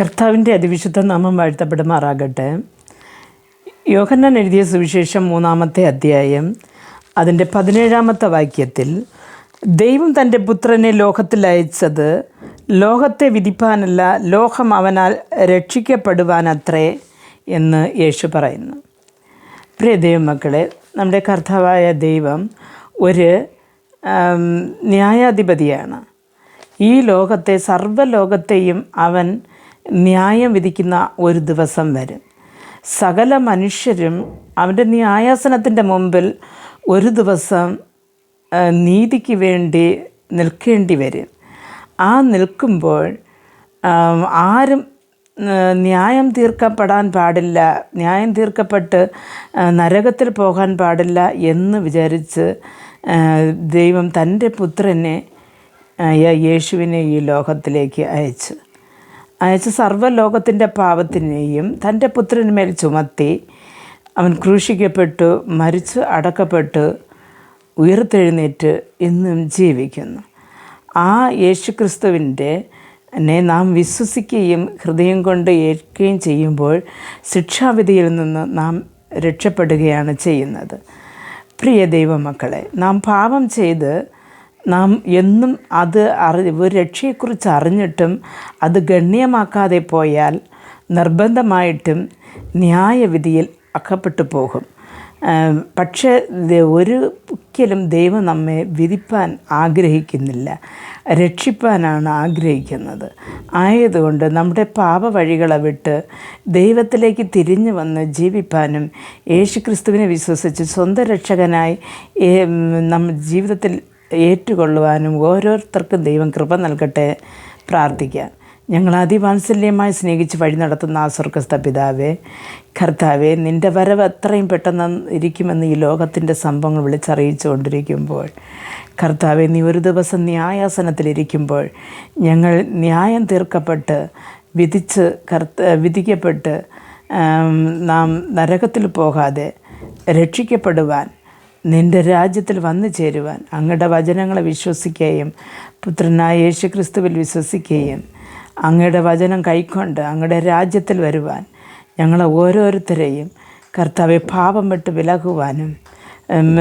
കർത്താവിന്റെ അതിവിശുദ്ധ നാമം വാഴ്ത്തപ്പെടുമാറാകട്ടെ. യോഹന്നാൻ എഴുതിയ സുവിശേഷം മൂന്നാമത്തെ അധ്യായം അതിന്റെ പതിനേഴാമത്തെ വാക്യത്തിൽ ദൈവം തന്റെ പുത്രനെ ലോകത്തിൽ അയച്ചത് ലോകത്തെ വിധിപ്പാനല്ല ലോകം അവനാൽ രക്ഷിക്കപ്പെടുവാനത്രേ എന്ന് യേശു പറയുന്നു. പ്രിയ ദൈവമക്കളെ നമ്മുടെ കർത്താവായ ദൈവം ഒരു ന്യായാധിപതിയാണ്. ഈ ലോകത്തെ സർവലോകത്തെയും അവൻ ന്യായം വിധിക്കുന്ന ഒരു ദിവസം വരും. സകല മനുഷ്യരും അവന്റെ ന്യായാസനത്തിന്റെ മുമ്പിൽ ഒരു ദിവസം നീതിക്ക് വേണ്ടി നിൽക്കേണ്ടി വരും. ആ നിൽക്കുമ്പോൾ ആരും ന്യായം തീർക്കപ്പെടാൻ പാടില്ല ന്യായം തീർക്കപ്പെട്ട് നരകത്തിൽ പോകാൻ പാടില്ല എന്ന് വിചാരിച്ച് ദൈവം തന്റെ പുത്രനെ യേശുവിനെ ഈ ലോകത്തിലേക്ക് അയച്ചു. അയച്ച് സർവലോകത്തിന്റെ പാപത്തിനെയും തന്റെ പുത്രന്മേൽ ചുമത്തി അവൻ ക്രൂശിക്കപ്പെട്ടു മരിച്ചു അടക്കപ്പെട്ട് ഉയർത്തെഴുന്നേറ്റ് ഇന്നും ജീവിക്കുന്നു. ആ യേശുക്രിസ്തുവിന്റെ എന്നെ നാം വിശ്വസിക്കുകയും ഹൃദയം കൊണ്ട് ഏൽക്കുകയും ചെയ്യുമ്പോൾ ശിക്ഷാവിധിയിൽ നിന്ന് നാം രക്ഷപ്പെടുകയാണ് ചെയ്യുന്നത്. പ്രിയ ദൈവമക്കളെ നാം പാപം ചെയ്ത് നാം എന്നും അത് അറി ഒരു രക്ഷയെക്കുറിച്ച് അറിഞ്ഞിട്ടും അത് ഗണ്യമാക്കാതെ പോയാൽ നിർബന്ധമായിട്ടും ന്യായവിധിയിൽ അകപ്പെട്ടു പോകും. പക്ഷേ ഒരു ഒരിക്കലും ദൈവം നമ്മെ വിധിപ്പാൻ ആഗ്രഹിക്കുന്നില്ല. രക്ഷിപ്പാനാണ് ആഗ്രഹിക്കുന്നത്. ആയതുകൊണ്ട് നമ്മുടെ പാപ വഴികളെ വിട്ട് ദൈവത്തിലേക്ക് തിരിഞ്ഞു വന്ന് ജീവിപ്പാനും യേശുക്രിസ്തുവിനെ വിശ്വസിച്ച് സ്വന്തം രക്ഷകനായി ഏ- ജീവിതത്തിൽ ഏറ്റുകൊള്ളുവാനും ഓരോരുത്തർക്കും ദൈവം കൃപ നൽകട്ടെ പ്രാർത്ഥിക്കാം. ഞങ്ങൾ അതിവാത്സല്യമായി സ്നേഹിച്ച് വഴി നടത്തുന്ന ആ സ്വർഗസ്ഥ പിതാവേ കർത്താവെ നിന്റെ വരവ് എത്രയും പെട്ടെന്ന് ഇരിക്കുമെന്ന് ഈ ലോകത്തിന്റെ സംഭവങ്ങൾ വിളിച്ചറിയിച്ചുകൊണ്ടിരിക്കുമ്പോൾ കർത്താവെ നീ ഒരു ദിവസം ന്യായാസനത്തിലിരിക്കുമ്പോൾ ഞങ്ങൾ ന്യായം തീർക്കപ്പെട്ട് വിധിച്ച് കർത്ത വിധിക്കപ്പെട്ട് നാം നരകത്തിൽ പോകാതെ രക്ഷിക്കപ്പെടുവാൻ നിന്റെ രാജ്യത്തിൽ വന്നു ചേരുവാൻ അങ്ങയുടെ വചനങ്ങളെ വിശ്വസിക്കുകയും പുത്രനായ യേശു ക്രിസ്തുവിൽ വിശ്വസിക്കുകയും അങ്ങയുടെ വചനം കൈക്കൊണ്ട് അങ്ങയുടെ രാജ്യത്തിൽ വരുവാൻ ഞങ്ങളെ ഓരോരുത്തരെയും കർത്താവെ പാപം വിട്ട് വിലകുവാനും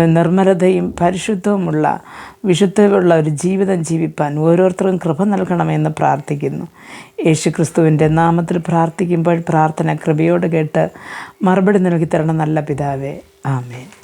നിർമ്മലതയും പരിശുദ്ധവുമുള്ള വിശുദ്ധമുള്ള ഒരു ജീവിതം ജീവിപ്പാൻ ഓരോരുത്തർക്കും കൃപ നൽകണമെന്ന് പ്രാർത്ഥിക്കുന്നു. യേശു ക്രിസ്തുവിന്റെ നാമത്തിൽ പ്രാർത്ഥിക്കുമ്പോൾ പ്രാർത്ഥന കൃപയോട് കേട്ട് മറുപടി നൽകി തരണം നല്ല പിതാവേ. ആമേൻ.